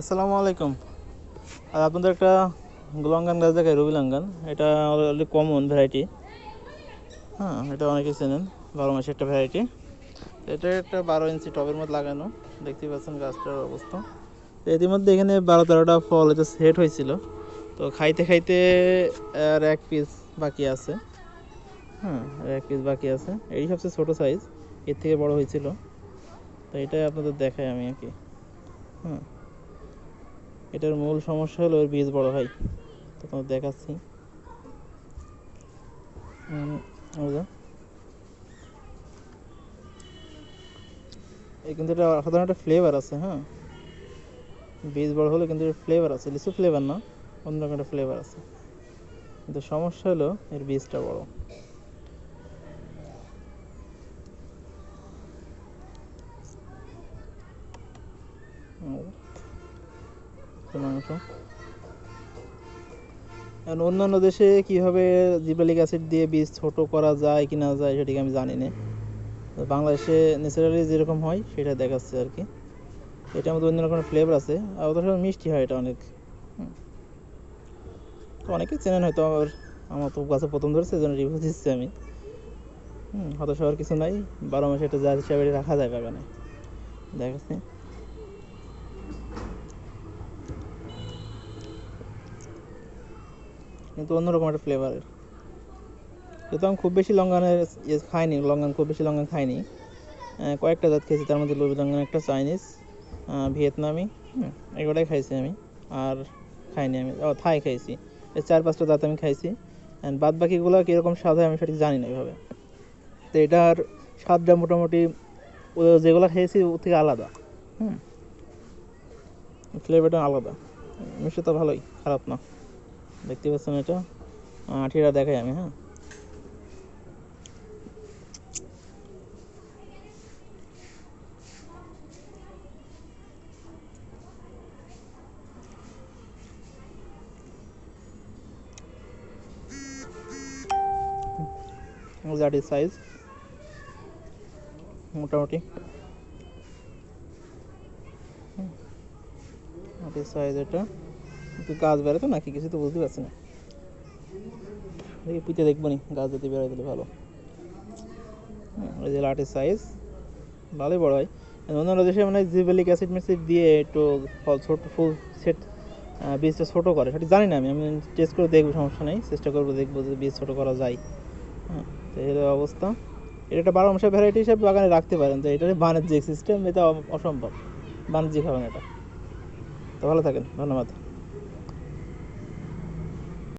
আসসালামু আলাইকুম। আর আপনাদের একটা লঙ্গান গাছ দেখায় রবি লঙ্গান এটা অলরেডি কমন ভ্যারাইটি হ্যাঁ এটা অনেকে চেনেন, বারো মাসের একটা ভ্যারাইটি এটা একটা বারো ইঞ্চি টবের মতো লাগানো, দেখতেই পাচ্ছেন গাছটার অবস্থা। তো ইতিমধ্যে এখানে বারো তেরোটা ফল এটা সেট হয়েছিল। তো খাইতে খাইতে আর এক পিস বাকি আছে। হ্যাঁ এক পিস বাকি আছে। এই সবচেয়ে ছোটো সাইজ এর থেকে বড় হয়েছিল। তো এটাই আপনাদের দেখাই আমি আর কি। হ্যাঁ। এটার মূল সমস্যা হলো এর বীজ বড় হয়। তো তোমার দেখাচ্ছি এই কিন্তু এটা সাধারণ একটা ফ্লেভার আছে হ্যাঁ? বীজ বড় হলে কিন্তু ফ্লেভার আছে, লিচু ফ্লেভার না অন্যরকম একটা ফ্লেভার আছে। কিন্তু সমস্যা হলো এর বীজটা বড়। মাংস আর অন্যান্য দেশে কীভাবে জিবালিক অ্যাসিড দিয়ে বীজ ছোট করা যায়, কি না যায়, সেটিকে আমি জানি না। বাংলাদেশে ন্যাচারালি যেরকম হয়, সেটা দেখাচ্ছে আর কি। এটার মধ্যে অন্যরকম ফ্লেভার আছে। আর ওদের সাথে মিষ্টি হয় এটা অনেক। তো অনেকেই চেনেন হয়তো আমার আমার তো গাছে প্রথম ধরেছে জন্য রিভিউ দিচ্ছি আমি। হুম, হতাশ হওয়ার কিছু নাই। বারো মাসে এটা জাত হিসাবে রাখা যায় বাগানে দেখাচ্ছি। কিন্তু অন্যরকম একটা ফ্লেভারের যেহেতু আমি খুব বেশি লঙ্গানের ইয়ে খাইনি লঙ্গান খুব বেশি লঙ্গান খাইনি। কয়েকটা জাত খেয়েছি, তার মধ্যে লবি লঙ্গান একটা চাইনিজ ভিয়েতনামি এগুলোই খাইছি আমি, আর খাইনি আমি। ও, থাই খাইছি। এই চার পাঁচটা জাত আমি খাইছি। অ্যান্ড বাদ বাকিগুলো কীরকম স্বাদ হয় আমি সঠিক জানি না এভাবে। তো এটার স্বাদটা মোটামুটি যেগুলো খেয়েছি ওর থেকে আলাদা, হুম। ফ্লেভারটা আলাদা। মিষ্টি তো ভালোই, খারাপ না। দেখতে পাচ্ছেন এটা? আঠিটা দেখাই আমি হ্যাঁ। সাইজ মোটামুটি। সাইজ এটা। কিন্তু গাছ বেরোতো নাকি কিছু তো বুঝতে পারছি না। দেখি পিঠে দেখব নি, গাছ যদি বেরোয় দিলে ভালো। ওই যে লাটের সাইজ ভালোই বড় হয়। অন্যান্য দেশে মানে জিবেলিক অ্যাসিড মেসিড দিয়ে একটু ফল ছোট, ফুল সেট বীজটা ছোটো করে। সেটা জানি না আমি আমি টেস্ট করে দেখব, সমস্যা নেই। চেষ্টা করব, দেখব যে বীজ ছোটো করা যায়। হ্যাঁ তো এই অবস্থা। এটা একটা বারো মাসের ভ্যারাইটি হিসাবে বাগানে রাখতে পারেন। তো এটা বাণিজ্যিক সিস্টেম এটা অসম্ভব। বাণিজ্যিক হবে না এটা। তো ভালো থাকেন, ধন্যবাদ।